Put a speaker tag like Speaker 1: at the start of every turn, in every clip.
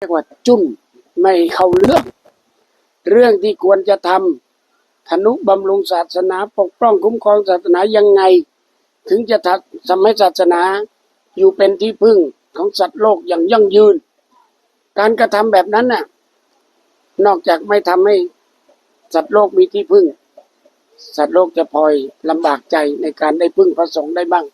Speaker 1: เรียกว่าจุ้นไม่เข้าเรื่อง เรื่องที่ควรจะทำธนุบำรุงศาสนาปกป้องคุ้มครองศาสนายังไง ถึงจะทำให้ศาสนาอยู่เป็นที่พึ่งของสัตว์โลกอย่างยั่งยืน การกระทำแบบนั้นน่ะนอกจากไม่ทำให้สัตว์โลกมีที่พึ่ง สัตว์โลกจะพลอยลำบากใจในการได้พึ่งพระสงฆ์ได้บ้าง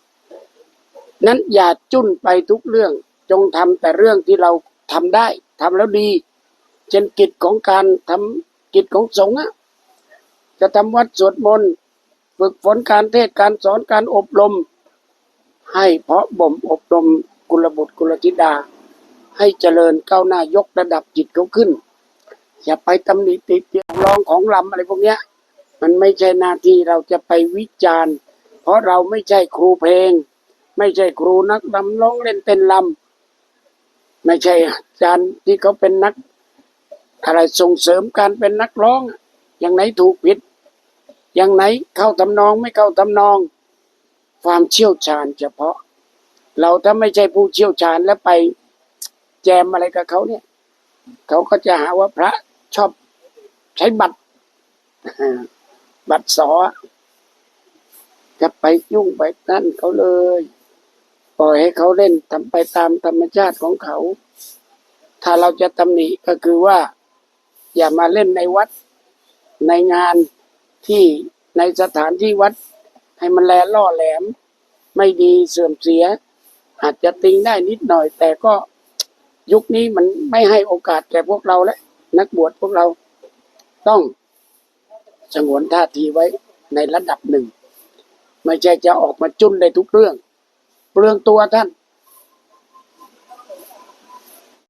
Speaker 1: นั้นอย่าจุ้นไปทุกเรื่องจงทำแต่เรื่องที่เรา ทำได้ทำแล้วดี เช่นกิจของการทำกิจของสงฆ์จะทำวัดสวดมนต์ฝึกฝนการเทศการสอนการอบรม ให้เพาะบ่มอบรมกุลบุตรกุลธิดา ให้เจริญก้าวหน้ายกระดับจิตเขาขึ้น อย่าไปตำหนิติเตียงร้องของลำอะไรพวกเนี้ย มันไม่ใช่หน้าที่เราจะไปวิจารณ์ เพราะเราไม่ใช่ครูเพลง ไม่ใช่ครูนักดำร้องเล่นเต้นลำ ไม่ใช่อาจารย์ที่เขาเป็นนัก อะไรส่งเสริมการเป็นนักร้อง อย่างไหนถูกผิด อย่างไหนเข้าทำนองไม่เข้าทำนอง ความเชี่ยวชาญเฉพาะ เราถ้าไม่ใช่ผู้เชี่ยวชาญแล้วไปแจมอะไรกับเขาเนี่ย เขาก็จะหาว่าพระชอบใช้บัตร บัตรสอจะไปยุ่งไปนั่นเขาเลย ปล่อยให้เขาเล่นทำไปตามธรรมชาติของเขา ถ้าเราจะตำหนิก็คือว่า อย่ามาเล่นในวัดในงานที่ในสถานที่วัด ให้มันแลล่อแหลม ไม่ดีเสื่อมเสีย อาจจะติงได้นิดหน่อย แต่ก็ยุคนี้มันไม่ให้โอกาสแก่พวกเราและ นักบวชพวกเราต้องสงวนท่าทีไว้ในระดับหนึ่ง ไม่ใช่จะออกมาจุนได้ทุกเรื่อง เปลืองตัวท่าน